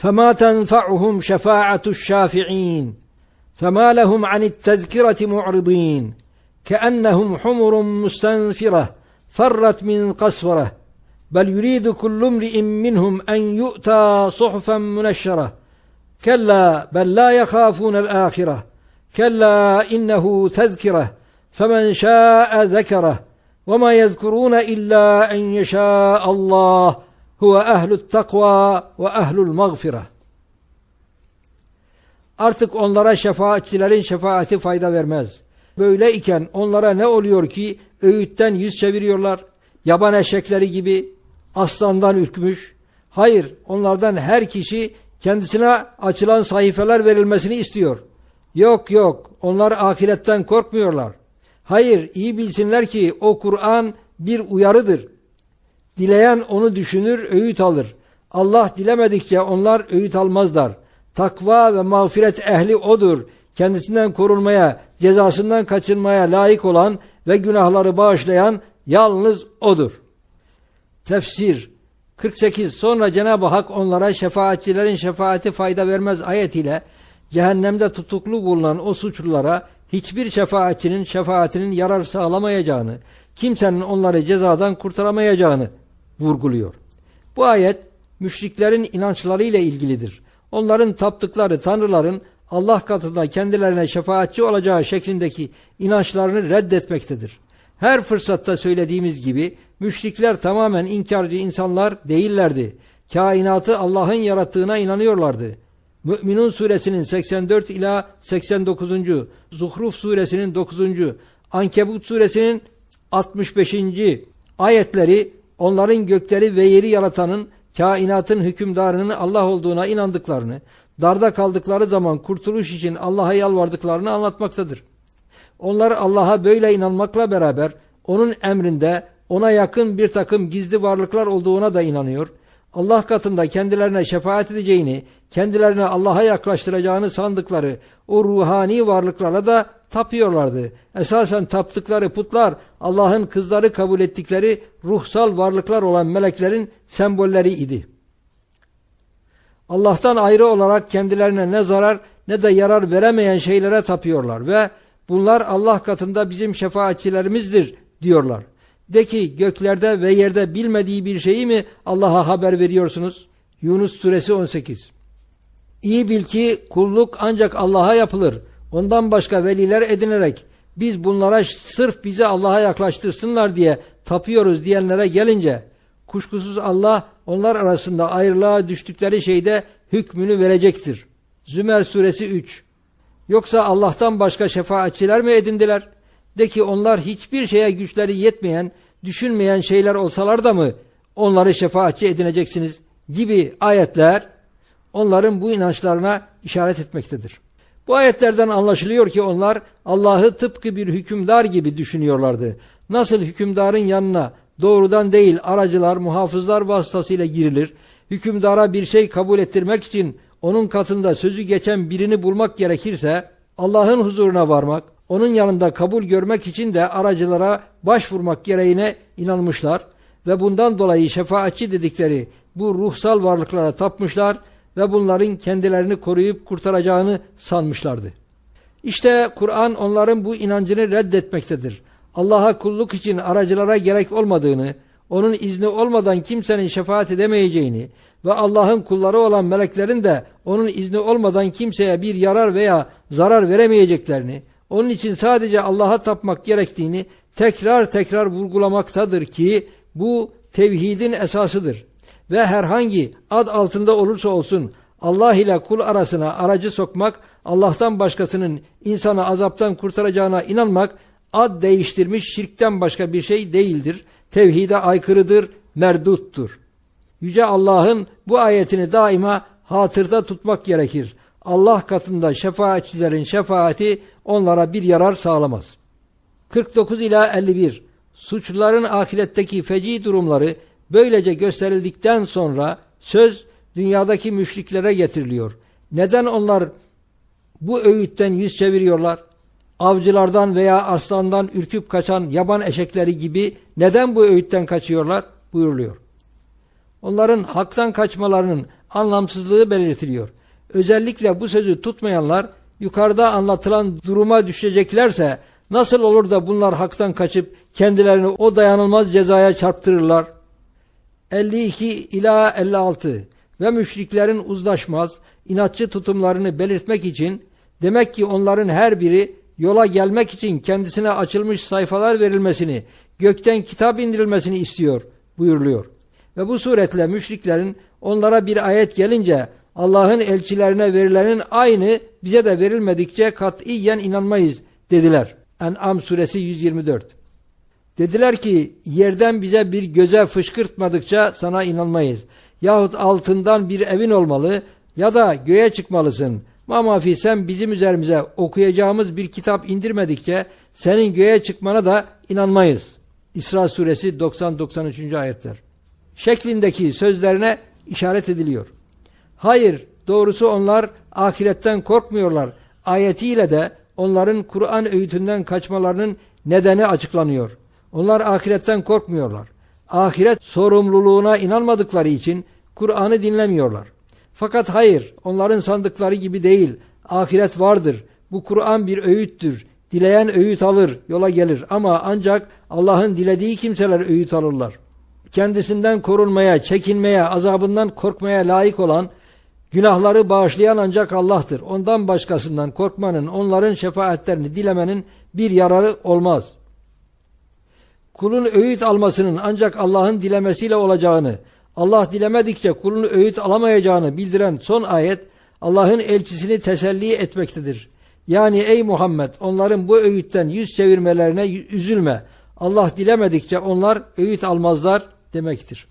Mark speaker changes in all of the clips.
Speaker 1: فما تنفعهم شفاعة الشافعين فما لهم عن التذكرة معرضين كأنهم حمر مستنفرة فرت من قسورة بل يريد كل امرئ منهم أن يؤتى صحفا منشرة كلا بل لا يخافون الآخرة كلا إنه تذكرة فمن شاء ذكره وما يذكرون إلا أن يشاء الله. huve ehlü takva ve ehlül mağfira. Artık onlara şefaatçilerin şefaati fayda vermez. Böyle iken onlara ne oluyor ki öğütten yüz çeviriyorlar, yaban eşekleri gibi aslandan ürkmüş. Hayır, onlardan her kişi kendisine açılan sayfeler verilmesini istiyor. Yok yok, onlar ahiretten korkmuyorlar. Hayır, iyi bilsinler ki o Kur'an bir uyarıdır Dileyen onu düşünür, öğüt alır. Allah dilemedikçe onlar öğüt almazlar. Takva ve mağfiret ehli odur. Kendisinden korunmaya, cezasından kaçınmaya layık olan ve günahları bağışlayan yalnız odur. Tefsir 48 Sonra Cenab-ı Hak onlara şefaatçilerin şefaati fayda vermez ayetiyle cehennemde tutuklu bulunan o suçlulara hiçbir şefaatçinin şefaatinin yarar sağlamayacağını, kimsenin onları cezadan kurtaramayacağını vurguluyor. Bu ayet müşriklerin inançlarıyla ilgilidir. Onların taptıkları tanrıların Allah katında kendilerine şefaatçi olacağı şeklindeki inançlarını reddetmektedir. Her fırsatta söylediğimiz gibi müşrikler tamamen inkarcı insanlar değillerdi. Kainatı Allah'ın yarattığına inanıyorlardı. Mü'minun suresinin 84 ila 89. Zuhruf suresinin 9. Ankebut suresinin 65. ayetleri onların gökleri ve yeri yaratanın kainatın hükümdarının Allah olduğuna inandıklarını, darda kaldıkları zaman kurtuluş için Allah'a yalvardıklarını anlatmaktadır. Onlar Allah'a böyle inanmakla beraber onun emrinde ona yakın bir takım gizli varlıklar olduğuna da inanıyor. Allah katında kendilerine şefaat edeceğini, kendilerine Allah'a yaklaştıracağını sandıkları o ruhani varlıklara da tapıyorlardı. Esasen taptıkları putlar Allah'ın kızları kabul ettikleri ruhsal varlıklar olan meleklerin sembolleri idi. Allah'tan ayrı olarak kendilerine ne zarar ne de yarar veremeyen şeylere tapıyorlar ve bunlar Allah katında bizim şefaatçilerimizdir diyorlar. De ki göklerde ve yerde bilmediği bir şeyi mi Allah'a haber veriyorsunuz? Yunus suresi 18 İyi bil ki kulluk ancak Allah'a yapılır. Ondan başka veliler edinerek biz bunlara sırf bizi Allah'a yaklaştırsınlar diye tapıyoruz diyenlere gelince kuşkusuz Allah onlar arasında ayrılığa düştükleri şeyde hükmünü verecektir. Zümer suresi 3 Yoksa Allah'tan başka şefaatçiler mi edindiler? De ki onlar hiçbir şeye güçleri yetmeyen, düşünmeyen şeyler olsalar da mı onları şefaatçi edineceksiniz gibi ayetler onların bu inançlarına işaret etmektedir. Bu ayetlerden anlaşılıyor ki onlar Allah'ı tıpkı bir hükümdar gibi düşünüyorlardı. Nasıl hükümdarın yanına doğrudan değil aracılar, muhafızlar vasıtasıyla girilir, hükümdara bir şey kabul ettirmek için onun katında sözü geçen birini bulmak gerekirse Allah'ın huzuruna varmak, onun yanında kabul görmek için de aracılara başvurmak gereğine inanmışlar ve bundan dolayı şefaatçi dedikleri bu ruhsal varlıklara tapmışlar ve bunların kendilerini koruyup kurtaracağını sanmışlardı. İşte Kur'an onların bu inancını reddetmektedir. Allah'a kulluk için aracılara gerek olmadığını, onun izni olmadan kimsenin şefaat edemeyeceğini ve Allah'ın kulları olan meleklerin de onun izni olmadan kimseye bir yarar veya zarar veremeyeceklerini, onun için sadece Allah'a tapmak gerektiğini tekrar tekrar vurgulamaktadır ki bu tevhidin esasıdır. Ve herhangi ad altında olursa olsun Allah ile kul arasına aracı sokmak, Allah'tan başkasının insanı azaptan kurtaracağına inanmak, ad değiştirmiş şirkten başka bir şey değildir. Tevhide aykırıdır, merduttur. Yüce Allah'ın bu ayetini daima hatırda tutmak gerekir. Allah katında şefaatçilerin şefaati onlara bir yarar sağlamaz. 49 ila 51 Suçluların ahiretteki feci durumları böylece gösterildikten sonra söz dünyadaki müşriklere getiriliyor. Neden onlar bu öğütten yüz çeviriyorlar? Avcılardan veya arslandan ürküp kaçan yaban eşekleri gibi neden bu öğütten kaçıyorlar? buyuruluyor. Onların haktan kaçmalarının anlamsızlığı belirtiliyor. Özellikle bu sözü tutmayanlar yukarıda anlatılan duruma düşeceklerse nasıl olur da bunlar haktan kaçıp kendilerini o dayanılmaz cezaya çarptırırlar? 52 ila 56 ve müşriklerin uzlaşmaz, inatçı tutumlarını belirtmek için demek ki onların her biri yola gelmek için kendisine açılmış sayfalar verilmesini, gökten kitap indirilmesini istiyor buyuruluyor. Ve bu suretle müşriklerin onlara bir ayet gelince Allah'ın elçilerine verilenin aynı bize de verilmedikçe katiyen inanmayız dediler. En'am suresi 124. Dediler ki yerden bize bir göze fışkırtmadıkça sana inanmayız. Yahut altından bir evin olmalı ya da göğe çıkmalısın. Mamafi sen bizim üzerimize okuyacağımız bir kitap indirmedikçe senin göğe çıkmana da inanmayız. İsra suresi 90-93. ayetler. Şeklindeki sözlerine işaret ediliyor. Hayır, doğrusu onlar ahiretten korkmuyorlar. Ayetiyle de onların Kur'an öğütünden kaçmalarının nedeni açıklanıyor. Onlar ahiretten korkmuyorlar. Ahiret sorumluluğuna inanmadıkları için Kur'an'ı dinlemiyorlar. Fakat hayır, onların sandıkları gibi değil. Ahiret vardır. Bu Kur'an bir öğüttür. Dileyen öğüt alır, yola gelir. Ama ancak Allah'ın dilediği kimseler öğüt alırlar. Kendisinden korunmaya, çekinmeye, azabından korkmaya layık olan, günahları bağışlayan ancak Allah'tır. Ondan başkasından korkmanın, onların şefaatlerini dilemenin bir yararı olmaz. Kulun öğüt almasının ancak Allah'ın dilemesiyle olacağını, Allah dilemedikçe kulun öğüt alamayacağını bildiren son ayet Allah'ın elçisini teselli etmektedir. Yani ey Muhammed onların bu öğütten yüz çevirmelerine üzülme. Allah dilemedikçe onlar öğüt almazlar demektir.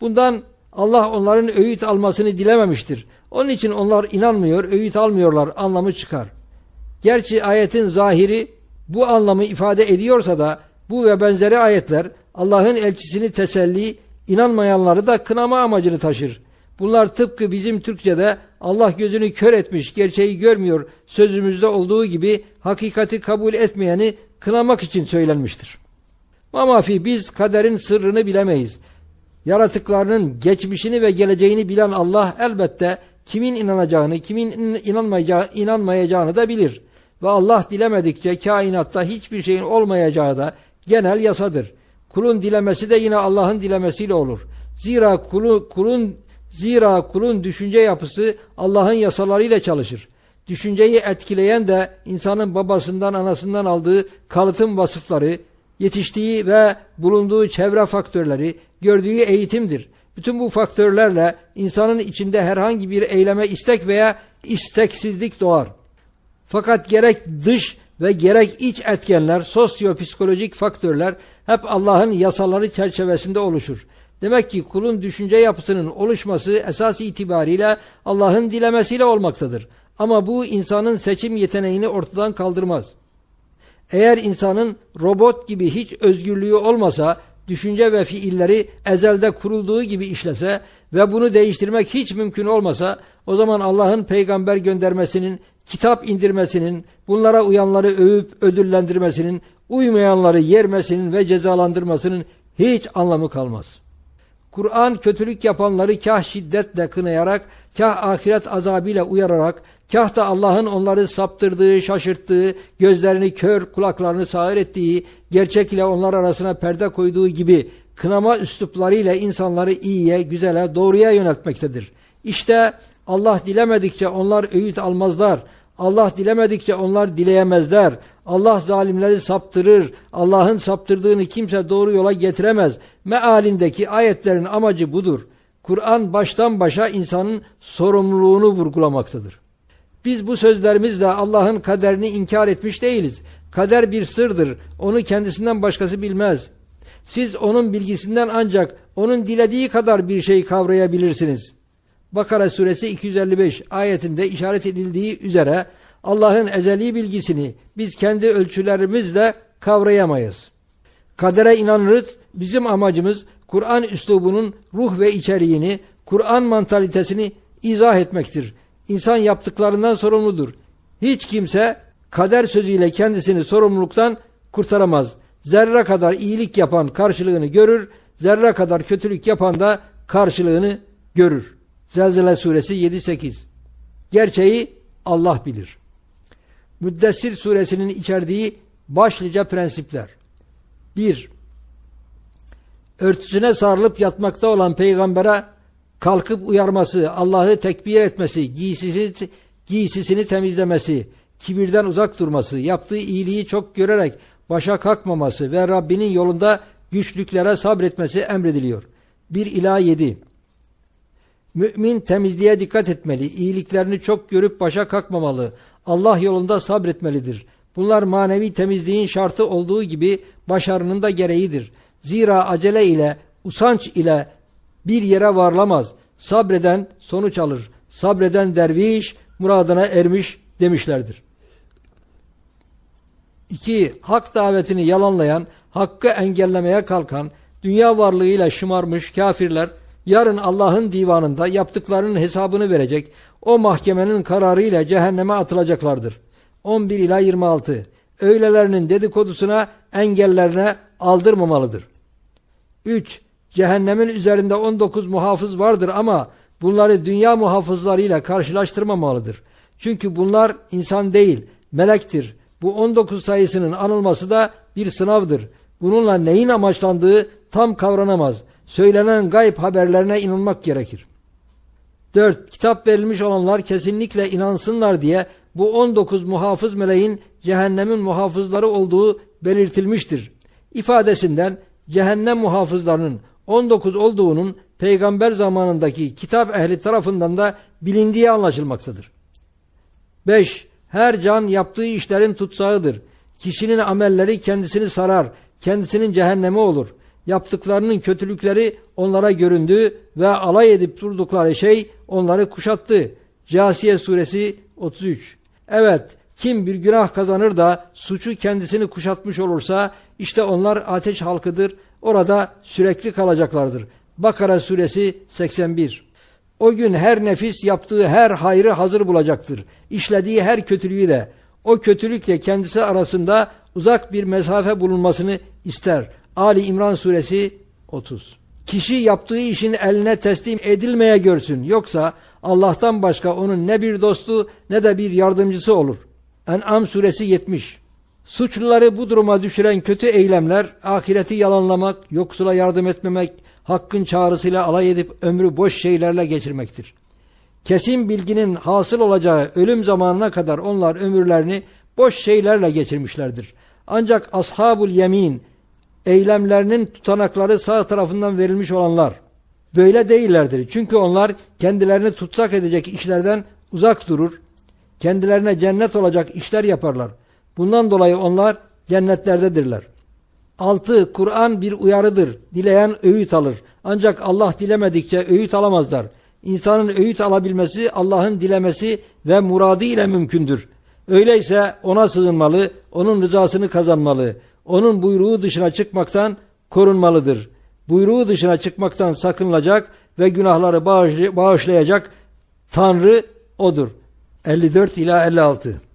Speaker 1: Bundan Allah onların öğüt almasını dilememiştir. Onun için onlar inanmıyor, öğüt almıyorlar anlamı çıkar. Gerçi ayetin zahiri bu anlamı ifade ediyorsa da bu ve benzeri ayetler Allah'ın elçisini teselli, inanmayanları da kınama amacını taşır. Bunlar tıpkı bizim Türkçe'de Allah gözünü kör etmiş, gerçeği görmüyor sözümüzde olduğu gibi hakikati kabul etmeyeni kınamak için söylenmiştir. Mamafi biz kaderin sırrını bilemeyiz. Yaratıklarının geçmişini ve geleceğini bilen Allah elbette kimin inanacağını, kimin inanmayacağı, inanmayacağını da bilir. Ve Allah dilemedikçe kainatta hiçbir şeyin olmayacağı da genel yasadır. Kulun dilemesi de yine Allah'ın dilemesiyle olur. Zira kulu, kulun zira kulun düşünce yapısı Allah'ın yasalarıyla çalışır. Düşünceyi etkileyen de insanın babasından anasından aldığı kalıtım vasıfları, yetiştiği ve bulunduğu çevre faktörleri, gördüğü eğitimdir. Bütün bu faktörlerle insanın içinde herhangi bir eyleme istek veya isteksizlik doğar. Fakat gerek dış ve gerek iç etkenler, sosyo-psikolojik faktörler hep Allah'ın yasaları çerçevesinde oluşur. Demek ki kulun düşünce yapısının oluşması esas itibariyle Allah'ın dilemesiyle olmaktadır. Ama bu insanın seçim yeteneğini ortadan kaldırmaz. Eğer insanın robot gibi hiç özgürlüğü olmasa, düşünce ve fiilleri ezelde kurulduğu gibi işlese ve bunu değiştirmek hiç mümkün olmasa, o zaman Allah'ın peygamber göndermesinin, kitap indirmesinin, bunlara uyanları övüp ödüllendirmesinin, uymayanları yermesinin ve cezalandırmasının hiç anlamı kalmaz. Kur'an kötülük yapanları kah şiddetle kınayarak, kah ahiret azabıyla uyararak, kah da Allah'ın onları saptırdığı, şaşırttığı, gözlerini kör, kulaklarını sağır ettiği, gerçek ile onlar arasına perde koyduğu gibi kınama üsluplarıyla insanları iyiye, güzele, doğruya yöneltmektedir. İşte Allah dilemedikçe onlar öğüt almazlar. Allah dilemedikçe onlar dileyemezler. Allah zalimleri saptırır. Allah'ın saptırdığını kimse doğru yola getiremez. Mealindeki ayetlerin amacı budur. Kur'an baştan başa insanın sorumluluğunu vurgulamaktadır. Biz bu sözlerimizle Allah'ın kaderini inkar etmiş değiliz. Kader bir sırdır. Onu kendisinden başkası bilmez. Siz onun bilgisinden ancak onun dilediği kadar bir şey kavrayabilirsiniz. Bakara suresi 255 ayetinde işaret edildiği üzere Allah'ın ezeli bilgisini biz kendi ölçülerimizle kavrayamayız. Kadere inanırız. Bizim amacımız Kur'an üslubunun ruh ve içeriğini, Kur'an mantalitesini izah etmektir. İnsan yaptıklarından sorumludur. Hiç kimse kader sözüyle kendisini sorumluluktan kurtaramaz. Zerre kadar iyilik yapan karşılığını görür, zerre kadar kötülük yapan da karşılığını görür. Zelzele suresi 7-8 Gerçeği Allah bilir. Müddessir suresinin içerdiği başlıca prensipler. 1. Örtüsüne sarılıp yatmakta olan peygambere kalkıp uyarması, Allah'ı tekbir etmesi, giysisini, giysisini temizlemesi, kibirden uzak durması, yaptığı iyiliği çok görerek başa kalkmaması ve Rabbinin yolunda güçlüklere sabretmesi emrediliyor. 1 ila 7 Mümin temizliğe dikkat etmeli, iyiliklerini çok görüp başa kalkmamalı, Allah yolunda sabretmelidir. Bunlar manevi temizliğin şartı olduğu gibi başarının da gereğidir. Zira acele ile, usanç ile bir yere varlamaz. Sabreden sonuç alır. Sabreden derviş muradına ermiş demişlerdir. 2. Hak davetini yalanlayan, hakkı engellemeye kalkan, dünya varlığıyla şımarmış kafirler, yarın Allah'ın divanında yaptıklarının hesabını verecek, o mahkemenin kararıyla cehenneme atılacaklardır. 11 ila 26. Öylelerinin dedikodusuna, engellerine aldırmamalıdır. 3. Cehennemin üzerinde 19 muhafız vardır ama bunları dünya muhafızlarıyla karşılaştırmamalıdır. Çünkü bunlar insan değil, melektir. Bu 19 sayısının anılması da bir sınavdır. Bununla neyin amaçlandığı tam kavranamaz. Söylenen gayb haberlerine inanmak gerekir. 4. Kitap verilmiş olanlar kesinlikle inansınlar diye bu 19 muhafız meleğin cehennemin muhafızları olduğu belirtilmiştir. İfadesinden cehennem muhafızlarının 19 olduğunun peygamber zamanındaki kitap ehli tarafından da bilindiği anlaşılmaktadır. 5. Her can yaptığı işlerin tutsağıdır. Kişinin amelleri kendisini sarar, kendisinin cehennemi olur. Yaptıklarının kötülükleri onlara göründü ve alay edip durdukları şey onları kuşattı. Casiye suresi 33 Evet, kim bir günah kazanır da suçu kendisini kuşatmış olursa işte onlar ateş halkıdır. Orada sürekli kalacaklardır. Bakara suresi 81 O gün her nefis yaptığı her hayrı hazır bulacaktır. İşlediği her kötülüğü de o kötülükle kendisi arasında uzak bir mesafe bulunmasını ister. Ali İmran suresi 30 Kişi yaptığı işin eline teslim edilmeye görsün. Yoksa Allah'tan başka onun ne bir dostu ne de bir yardımcısı olur. En'am suresi 70 Suçluları bu duruma düşüren kötü eylemler, ahireti yalanlamak, yoksula yardım etmemek, hakkın çağrısıyla alay edip ömrü boş şeylerle geçirmektir. Kesin bilginin hasıl olacağı ölüm zamanına kadar onlar ömürlerini boş şeylerle geçirmişlerdir. Ancak ashabul yemin, eylemlerinin tutanakları sağ tarafından verilmiş olanlar, böyle değillerdir. Çünkü onlar kendilerini tutsak edecek işlerden uzak durur, kendilerine cennet olacak işler yaparlar. Bundan dolayı onlar cennetlerdedirler. 6. Kur'an bir uyarıdır. Dileyen öğüt alır. Ancak Allah dilemedikçe öğüt alamazlar. İnsanın öğüt alabilmesi Allah'ın dilemesi ve muradı ile mümkündür. Öyleyse ona sığınmalı, onun rızasını kazanmalı. Onun buyruğu dışına çıkmaktan korunmalıdır. Buyruğu dışına çıkmaktan sakınılacak ve günahları bağışlayacak Tanrı odur. 54 ila 56